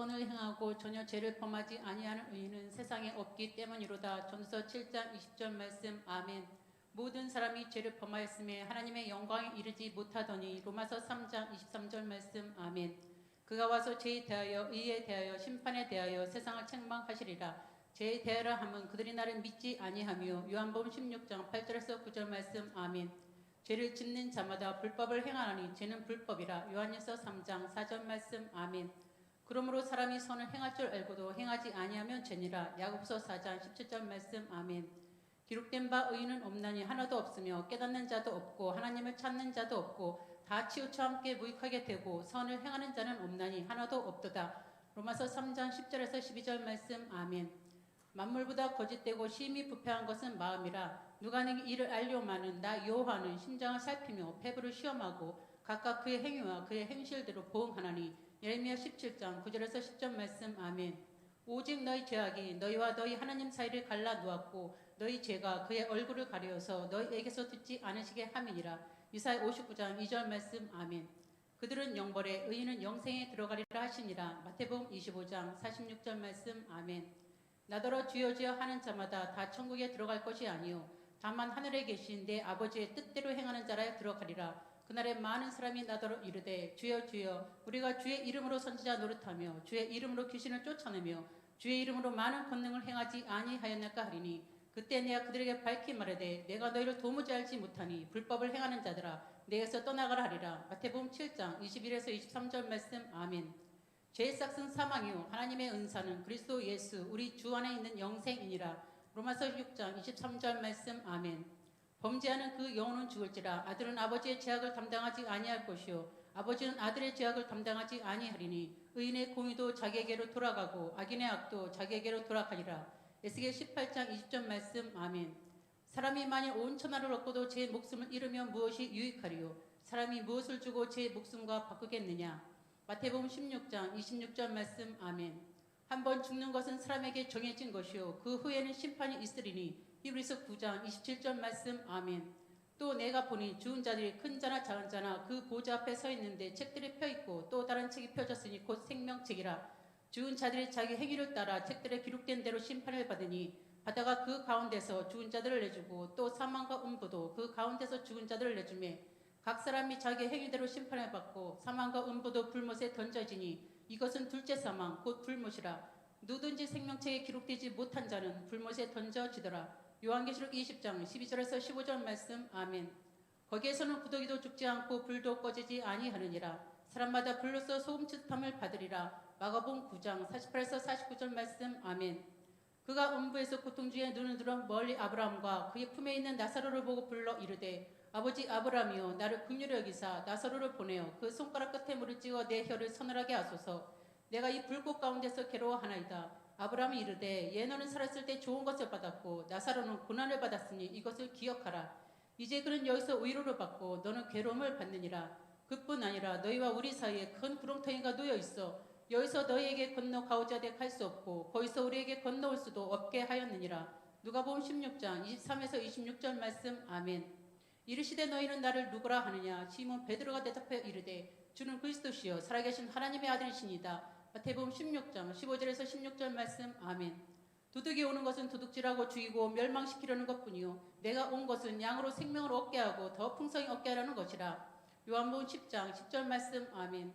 선을 행하고 전혀 죄를 범하지 아니하는 의인은 세상에 없기 때문이로다. 전서 7장 20절 말씀 아멘. 모든 사람이 죄를 범하였음에 하나님의 영광에 이르지 못하더니 로마서 3장 23절 말씀 아멘. 그가 와서 죄에 대하여 의에 대하여 심판에 대하여 세상을 책망하시리라. 죄에 대하여 함은 그들이 나를 믿지 아니하며 요한복음 16장 8절에서 9절 말씀 아멘. 죄를 짓는 자마다 불법을 행하나니 죄는 불법이라 요한일서 3장 4절 말씀 아멘. 그러므로 사람이 선을 행할 줄 알고도 행하지 아니하면 죄니라 야고보서 4장 17절 말씀 아멘. 기록된 바 의인은 없나니 하나도 없으며 깨닫는 자도 없고 하나님을 찾는 자도 없고 다 치우쳐 함께 무익하게 되고 선을 행하는 자는 없나니 하나도 없도다. 로마서 3장 10절에서 12절 말씀 아멘. 만물보다 거짓되고 심히 부패한 것은 마음이라 누가 내게 이를 알려마는 나 여호와는 심장을 살피며 폐부를 시험하고 각각 그의 행위와 그의 행실대로 보응하나니 예레미야 17장 9절에서 10절 말씀 아멘. 오직 너희 죄악이 너희와 너희 하나님 사이를 갈라 놓았고 너희 죄가 그의 얼굴을 가려서 너희에게서 듣지 않으시게 함이니라. 이사야 59장 2절 말씀 아멘. 그들은 영벌에 의인은 영생에 들어가리라 하시니라. 마태복음 25장 46절 말씀 아멘. 나더러 주여 주여 하는 자마다 다 천국에 들어갈 것이 아니요 다만 하늘에 계신 내 아버지의 뜻대로 행하는 자라 들어가리라. 그날에 많은 사람이 나더러 이르되 주여 주여 우리가 주의 이름으로 선지자 노릇하며 주의 이름으로 귀신을 쫓아내며 주의 이름으로 많은 권능을 행하지 아니하였나까 하리니 그때 내가 그들에게 밝히 말하되 내가 너희를 도무지 알지 못하니 불법을 행하는 자들아 내게서 떠나가라 하리라. 마태복음 7장 21에서 23절 말씀. 아멘. 죄의 싹은 사망이요. 하나님의 은사는 그리스도 예수 우리 주 안에 있는 영생이니라. 로마서 6장 23절 말씀. 아멘 범죄하는 그 영혼은 죽을지라. 아들은 아버지의 죄악을 담당하지 아니할 것이요. 아버지는 아들의 죄악을 담당하지 아니하리니 의인의 공의도 자기에게로 돌아가고 악인의 악도 자기에게로 돌아가리라. 에스겔 18장 20절 말씀. 아멘. 사람이 만일 온 천하를 얻고도 제 목숨을 잃으면 무엇이 유익하리요? 사람이 무엇을 주고 제 목숨과 바꾸겠느냐? 마태복음 16장 26절 말씀. 아멘. 한번 죽는 것은 사람에게 정해진 것이요. 그 후에는 심판이 있으리니 히브리서 9장 27절 말씀 아멘. 또 내가 보니 죽은 자들이 큰 자나 작은 자나 그 보좌 앞에 서 있는데 책들이 펴 있고 또 다른 책이 펴졌으니 곧 생명책이라. 죽은 자들이 자기 행위를 따라 책들에 기록된 대로 심판을 받으니 바다가 그 가운데서 죽은 자들을 내주고 또 사망과 음부도 그 가운데서 죽은 자들을 내주매 각 사람이 자기 행위대로 심판을 받고 사망과 음부도 불못에 던져지니 이것은 둘째 사망 곧 불못이라. 누든지 생명책에 기록되지 못한 자는 불못에 던져지더라 요한계시록 20장 12절에서 15절 말씀 아멘. 거기에서는 구더기도 죽지 않고 불도 꺼지지 아니하느니라. 사람마다 불로서 소금치탐을 받으리라. 마가복음 9장 48에서 49절 말씀 아멘. 그가 음부에서 고통 중에 눈을 들어 멀리 아브라함과 그의 품에 있는 나사로를 보고 불러 이르되 아버지 아브라함이여 나를 긍휼히 여기사 나사로를 보내어 그 손가락 끝에 물을 찍어 내 혀를 서늘하게 하소서. 내가 이 불꽃 가운데서 괴로워하나이다 아브라함이 이르되 얘 너는 살았을 때 좋은 것을 받았고 나사로는 고난을 받았으니 이것을 기억하라. 이제 그는 여기서 위로를 받고 너는 괴로움을 받느니라. 그뿐 아니라 너희와 우리 사이에 큰 구렁텅이가 놓여 있어 여기서 너희에게 건너 가오자 될할수 없고 거기서 우리에게 건너올 수도 없게 하였느니라. 누가복음 16장 23에서 26절 말씀 아멘. 이르시되 너희는 나를 누구라 하느냐? 시몬 베드로가 대답하여 이르되 주는 그리스도시요 살아계신 하나님의 아들이시니다 마태복음 16장 15절에서 16절 말씀 아멘. 도둑이 오는 것은 도둑질하고 죽이고 멸망시키려는 것뿐이요. 내가 온 것은 양으로 생명을 얻게 하고 더 풍성히 얻게 하려는 것이라. 요한복음 10장 10절 말씀 아멘.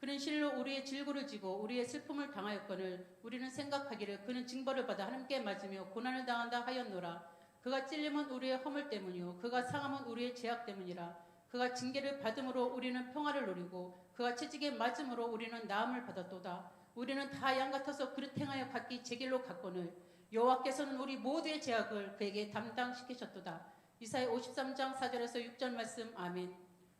그는 실로 우리의 질고를 지고 우리의 슬픔을 당하였거늘 우리는 생각하기를 그는 징벌을 받아 하나님께 맞으며 고난을 당한다 하였노라. 그가 찔림은 우리의 허물 때문이요. 그가 상함은 우리의 죄악 때문이라 그가 징계를 받음으로 우리는 평화를 누리고 그가 채찍에 맞음으로 우리는 나음을 받았도다. 우리는 다 양 같아서 그릇 행하여 각기 제 길로 갔거늘 여호와께서는 우리 모두의 죄악을 그에게 담당시키셨도다. 이사야 53장 4절에서 6절 말씀 아멘.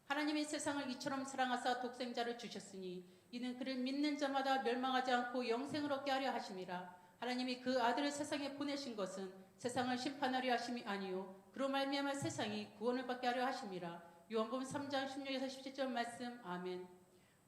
하나님이 세상을 이처럼 사랑하사 독생자를 주셨으니 이는 그를 믿는 자마다 멸망하지 않고 영생을 얻게 하려 하심이라. 하나님이 그 아들을 세상에 보내신 것은 세상을 심판하려 하심이 아니요 그로 말미암아 세상이 구원을 받게 하려 하심이라. 요한복음 3장 16에서 17절 말씀 아멘.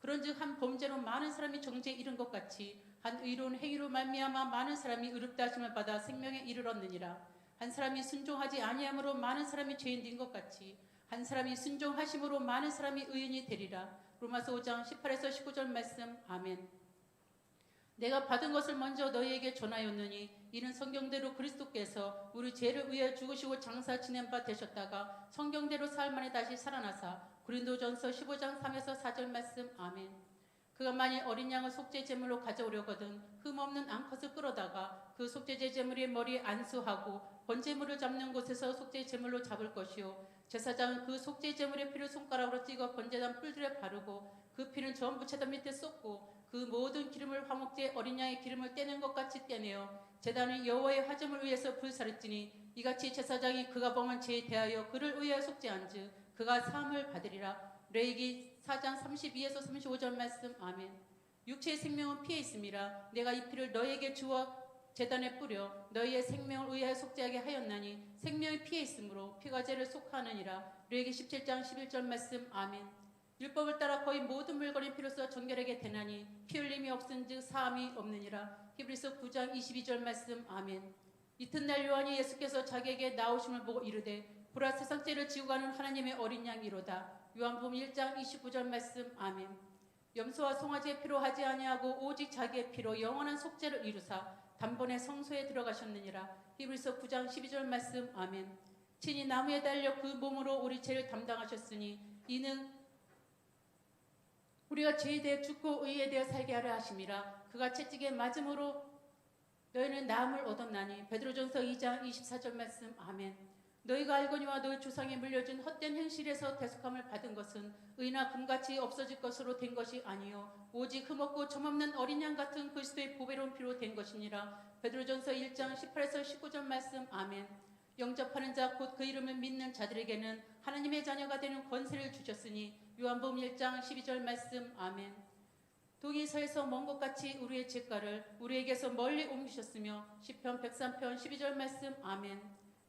그런즉 한 범죄로 많은 사람이 정죄에 이른 것 같이 한 의로운 행위로 말미암아 많은 사람이 의롭다 하심을 받아 생명에 이르렀느니라. 한 사람이 순종하지 아니함으로 많은 사람이 죄인 된 것 같이 한 사람이 순종하심으로 많은 사람이 의인이 되리라. 로마서 5장 18에서 19절 말씀 아멘. 내가 받은 것을 먼저 너희에게 전하였느니 이는 성경대로 그리스도께서 우리 죄를 위해 죽으시고 장사 지낸 바 되셨다가 성경대로 사흘 만에 다시 살아나사 고린도전서 15장 3에서 4절 말씀 아멘. 그가 만일 어린 양을 속죄 제물로 가져오려거든 흠없는 암컷을 끌어다가 그 속죄제 제물의 머리에 안수하고 번제물을 잡는 곳에서 속죄 제물로 잡을 것이요 제사장은 그 속죄 제물의 피를 손가락으로 찍어 번제단 뿔들에 바르고 그 피는 전부 제단 밑에 쏟고 그 모든 기름을 화목제 어린 양의 기름을 떼는 것 같이 떼내어 제단은 여호와의 화점을 위해서 불사르지니 이같이 제사장이 그가 범한 죄에 대하여 그를 위하여 속죄한즉 그가 사함을 받으리라. 레이기 4장 32에서 35절 말씀. 아멘. 육체의 생명은 피에 있음이라 내가 이 피를 너희에게 주어 제단에 뿌려 너희의 생명을 위하여 속죄하게 하였나니 생명이 피에 있으므로 피가 죄를 속하느니라. 레이기 17장 11절 말씀. 아멘 율법을 따라 거의 모든 물건이 피로써 정결하게 되나니 피 흘림이 없은즉 사함이 없느니라. 히브리서 9장 22절 말씀. 아멘. 이튿날 요한이 예수께서 자기에게 나오심을 보고 이르되 보라 세상 죄를 지고 가는 하나님의 어린 양이로다. 요한복음 1장 29절 말씀. 아멘. 염소와 송아지의 피로 하지 아니하고 오직 자기의 피로 영원한 속죄를 이루사 단번에 성소에 들어가셨느니라. 히브리서 9장 12절 말씀. 아멘. 친히 나무에 달려 그 몸으로 우리 죄를 담당하셨으니 이는 우리가 죄에 대해 죽고 의에 대해 살게 하려 하심이라 그가 채찍에 맞음으로 너희는 나음을 얻었나니. 베드로전서 2장 24절 말씀. 아멘. 너희가 알거니와 너희 조상이 물려준 헛된 행실에서 대속함을 받은 것은 의나 금같이 없어질 것으로 된 것이 아니요. 오직 흠없고 점없는 어린 양 같은 그리스도의 보배로운 피로 된 것이니라. 베드로전서 1장 18에서 19절 말씀. 아멘. 영접하는 자 곧 그 이름을 믿는 자들에게는 하나님의 자녀가 되는 권세를 주셨으니 요한복음 1장 12절 말씀. 아멘. 동이서에서 먼 것 같이 우리의 죄가를 우리에게서 멀리 옮기셨으며 시편 103편 12절 말씀. 아멘.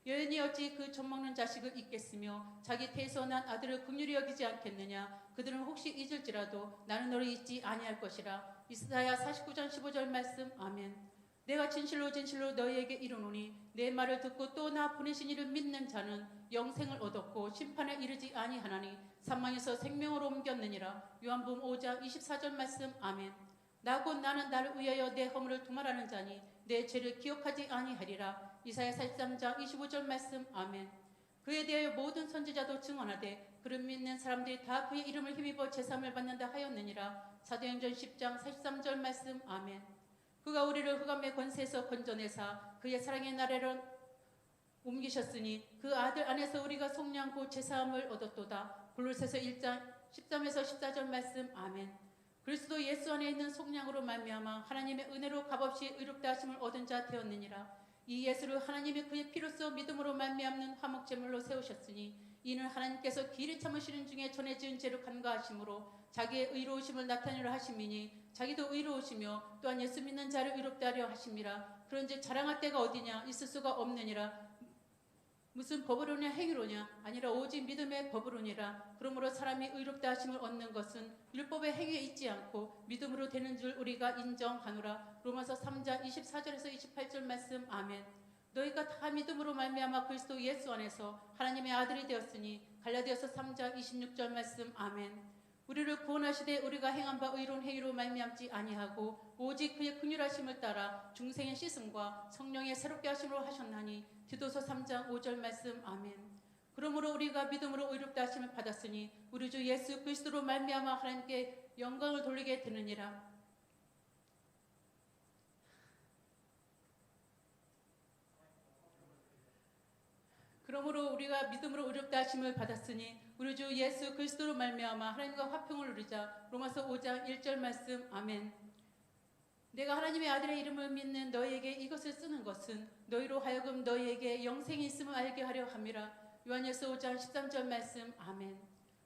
여인이 어찌 그 젖먹는 자식을 잊겠으며 자기 태에서 난 아들을 긍휼히 여기지 않겠느냐? 그들은 혹시 잊을지라도 나는 너를 잊지 아니할 것이라. 이스라야 49장 15절 말씀. 아멘 내가 진실로 진실로 너희에게 이르노니 내 말을 듣고 또 나 보내신 이를 믿는 자는 영생을 얻었고 심판에 이르지 아니하나니 사망에서 생명으로 옮겼느니라. 요한복음 5장 24절 말씀. 아멘. 나곧 나는 나를 위하여 내 허물을 도말하는 자니 내 죄를 기억하지 아니하리라. 이사야 43장 25절 말씀. 아멘. 그에 대하여 모든 선지자도 증언하되 그를 믿는 사람들이 다 그의 이름을 힘입어 제삼을 받는다 하였느니라. 사도행전 10장 43절 말씀. 아멘 그가 우리를 흑암의 권세에서 건져내사 그의 사랑의 나라로 옮기셨으니 그 아들 안에서 우리가 속량고 제사함을 얻었도다. 골로새서 1장 13에서 14절 말씀 아멘. 그리스도 예수 안에 있는 속량으로 말미암아 하나님의 은혜로 값없이 의롭다 하심을 얻은 자 되었느니라. 이 예수를 하나님이 그의 피로써 믿음으로 말미암는 화목 제물로 세우셨으니 이는 하나님께서 길이 참으시는 중에 전에 지은 죄를 간과하심으로 자기의 의로우심을 나타내려 하심이니 자기도 의로우시며 또한 예수 믿는 자를 의롭다 하려 하심이라. 그런지 자랑할 데가 어디냐? 있을 수가 없느니라. 무슨 법으로냐? 행위로냐? 아니라 오직 믿음의 법으로니라. 그러므로 사람이 의롭다 하심을 얻는 것은 율법의 행위에 있지 않고 믿음으로 되는 줄 우리가 인정하노라. 로마서 3장 24절에서 28절 말씀. 아멘 너희가 다 믿음으로 말미암아 그리스도 예수 안에서 하나님의 아들이 되었으니 갈라디아서 3장 26절 말씀 아멘 우리를 구원하시되 우리가 행한 바 의로운 행위로 말미암지 아니하고 오직 그의 긍휼하심을 따라 중생의 씻음과 성령의 새롭게 하심으로 하셨나니 디도서 3장 5절 말씀 아멘. 그러므로 우리가 믿음으로 의롭다 하심을 받았으니 우리 주 예수 그리스도로 말미암아 하나님께 영광을 돌리게 되느니라. 그러므로 우리가 믿음으로 의롭다 하심을 받았으니 우리 주 예수 그리스도로 말미암아 하나님과 화평을 누리자. 로마서 5장 1절 말씀. 아멘. 내가 하나님의 아들의 이름을 믿는 너희에게 이것을 쓰는 것은 너희로 하여금 너희에게 영생이 있음을 알게 하려 함이라. 요한일서 5장 13절 말씀. 아멘.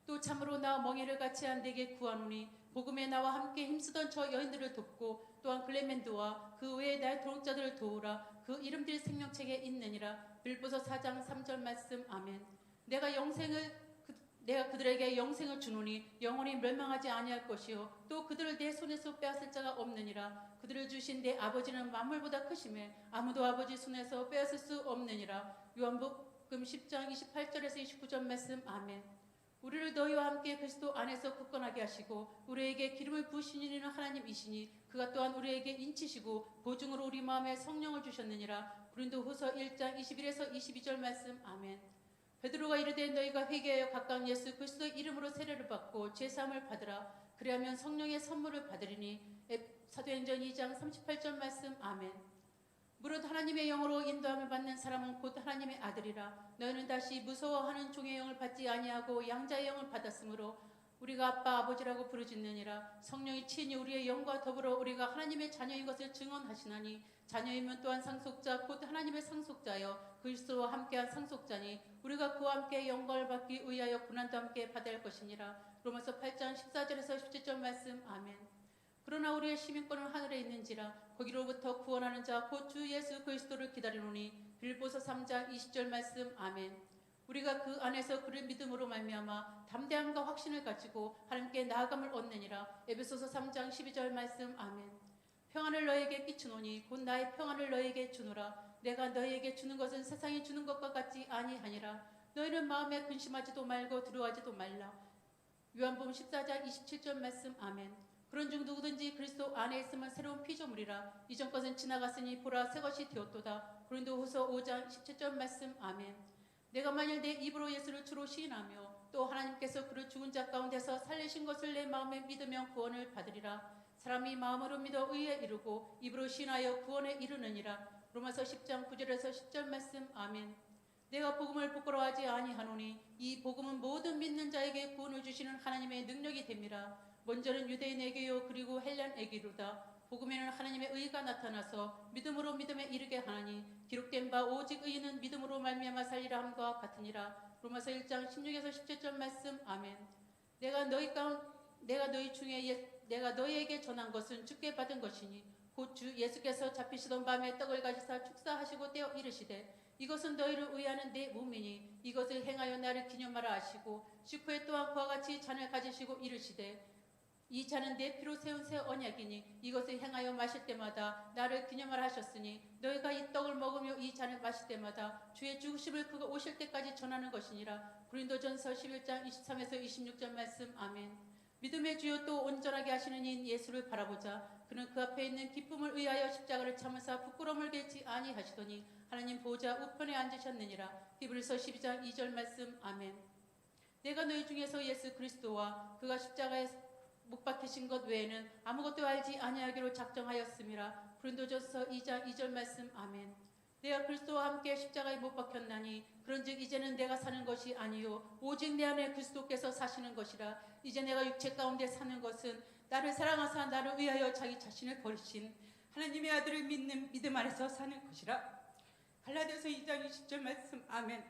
또 참으로 나 멍에를 같이 안 되게 구하노니 복음에 나와 함께 힘쓰던 저 여인들을 돕고 또한 글레멘드와 그 외에 나의 도록자들을 도우라 그 이름들이 생명책에 있느니라. 빌보서 4장 3절 말씀 아멘. 내가 영생을 그, 내가 그들에게 영생을 주노니 영원히 멸망하지 아니할 것이요. 또 그들을 내 손에서 빼앗을 자가 없느니라. 그들을 주신 내 아버지는 만물보다 크심에 아무도 아버지 손에서 빼앗을 수 없느니라. 요한복음 10장 28절에서 29절 말씀 아멘. 우리를 너희와 함께 그리스도 안에서 굳건하게 하시고 우리에게 기름을 부으신 이는 하나님이시니 그가 또한 우리에게 인치시고 보증으로 우리 마음에 성령을 주셨느니라. 고린도후서 1장 21에서 22절 말씀. 아멘. 베드로가 이르되 너희가 회개하여 각각 예수 그리스도의 이름으로 세례를 받고 죄 사함을 받으라. 그리하면 성령의 선물을 받으리니. 에- 사도행전 2장 38절 말씀. 아멘. 무릇 하나님의 영으로 인도함을 받는 사람은 곧 하나님의 아들이라. 너희는 다시 무서워하는 종의 영을 받지 아니하고 양자의 영을 받았으므로 우리가 아빠 아버지라고 부르짖느니라. 성령이 친히 우리의 영과 더불어 우리가 하나님의 자녀인 것을 증언하시나니 자녀이면 또한 상속자 곧 하나님의 상속자여 그리스도와 함께한 상속자니 우리가 그와 함께 영광을 받기 위하여 고난도 함께 받을 것이니라. 로마서 8장 14절에서 17절 말씀. 아멘. 그러나 우리의 시민권은 하늘에 있는지라 거기로부터 구원하는 자 곧 주 예수 그리스도를 기다리노니 빌보서 3장 20절 말씀. 아멘 우리가 그 안에서 그를 믿음으로 말미암아 담대함과 확신을 가지고 하나님께 나아감을 얻느니라. 에베소서 3장 12절 말씀. 아멘. 평안을 너에게 끼치노니 곧 나의 평안을 너에게 주노라. 내가 너에게 주는 것은 세상이 주는 것과 같지 아니하니라. 너희는 마음에 근심하지도 말고 두려워하지도 말라. 요한복음 14장 27절 말씀. 아멘. 그런즉 누구든지 그리스도 안에 있으면 새로운 피조물이라. 이전 것은 지나갔으니 보라 새 것이 되었도다. 고린도후서 5장 17절 말씀. 아멘 내가 만일 내 입으로 예수를 주로 시인하며 또 하나님께서 그를 죽은 자 가운데서 살리신 것을 내 마음에 믿으면 구원을 받으리라. 사람이 마음으로 믿어 의에 이르고 입으로 시인하여 구원에 이르느니라. 로마서 10장 9절에서 10절 말씀. 아멘. 내가 복음을 부끄러워하지 아니하노니 이 복음은 모든 믿는 자에게 구원을 주시는 하나님의 능력이 됨이라 먼저는 유대인에게요 그리고 헬란에게로다 복음에는 하나님의 의가 나타나서 믿음으로 믿음에 이르게 하나니 기록된 바 오직 의인은 믿음으로 말미암아 살리라 함과 같으니라. 로마서 1장 16에서 17절 말씀. 아멘. 내가 너희 가운 내가 너희 중에 예, 내가 너희에게 전한 것은 주께 받은 것이니 곧 주 예수께서 잡히시던 밤에 떡을 가지사 축사하시고 떼어 이르시되 이것은 너희를 위하는 내 몸이니 이것을 행하여 나를 기념하라 하시고 식후에 또한 그와 같이 잔을 가지시고 이르시되 이 잔은 내 피로 세운 새 언약이니 이것을 행하여 마실 때마다 나를 기념하라 하셨으니 너희가 이 떡을 먹으며 이 잔을 마실 때마다 주의 죽으심을 그가 오실 때까지 전하는 것이니라. 고린도전서 11장 23에서 26절 말씀. 아멘. 믿음의 주요 또 온전하게 하시는 인 예수를 바라보자. 그는 그 앞에 있는 기쁨을 위하여 십자가를 참으사 부끄러움을 개치 아니하시더니 하나님 보좌 우편에 앉으셨느니라. 히브리서 12장 2절 말씀. 아멘. 내가 너희 중에서 예수 그리스도와 그가 십자가에 못 박히신 것 외에는 아무것도 알지 아니하기로 작정하였음이라 고린도전서 2장 2절 말씀 아멘. 내가 그리스도와 함께 십자가에 못 박혔나니 그런즉 이제는 내가 사는 것이 아니요 오직 내 안에 그리스도께서 사시는 것이라. 이제 내가 육체 가운데 사는 것은 나를 사랑하사 나를 위하여 자기 자신을 버리신 하나님의 아들을 믿는 믿음 안에서 사는 것이라. 갈라디아서 2장 20절 말씀 아멘.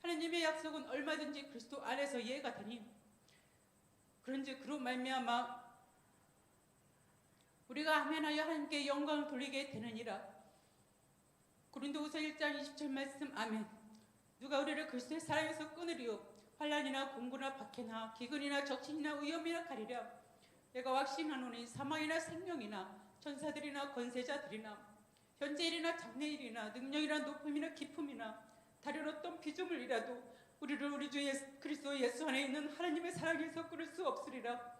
하나님의 약속은 얼마든지 그리스도 안에서 이해가 되니 그런즉 그로 말미암아 우리가 하면하여 하나님께 영광을 돌리게 되느니라. 고린도후서 1장 20절 말씀 아멘. 누가 우리를 그리스도의 사랑에서 끊으리요? 환란이나 공고나 박해나 기근이나 적신이나 위험이나 가리랴. 내가 확신하노니 사망이나 생명이나 천사들이나 권세자들이나 현재일이나 장래일이나 능력이나 높음이나 기품이나 다른 어떤 피조물이라도 우리를 우리 주 예수, 그리스도 예수 안에 있는 하나님의 사랑에서 끊을 수 없으리라.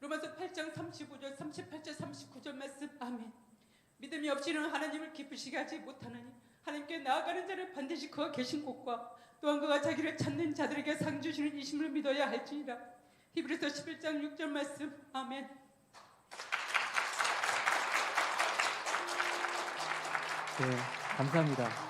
로마서 8장 35절, 38절, 39절 말씀 아멘. 믿음이 없이는 하나님을 기쁘시게 하지 못하느니 하나님께 나아가는 자를 반드시 그가 계신 곳과 또한 그가 자기를 찾는 자들에게 상 주시는 이심을 믿어야 할지니라. 히브리서 11장 6절 말씀 아멘. 네, 감사합니다.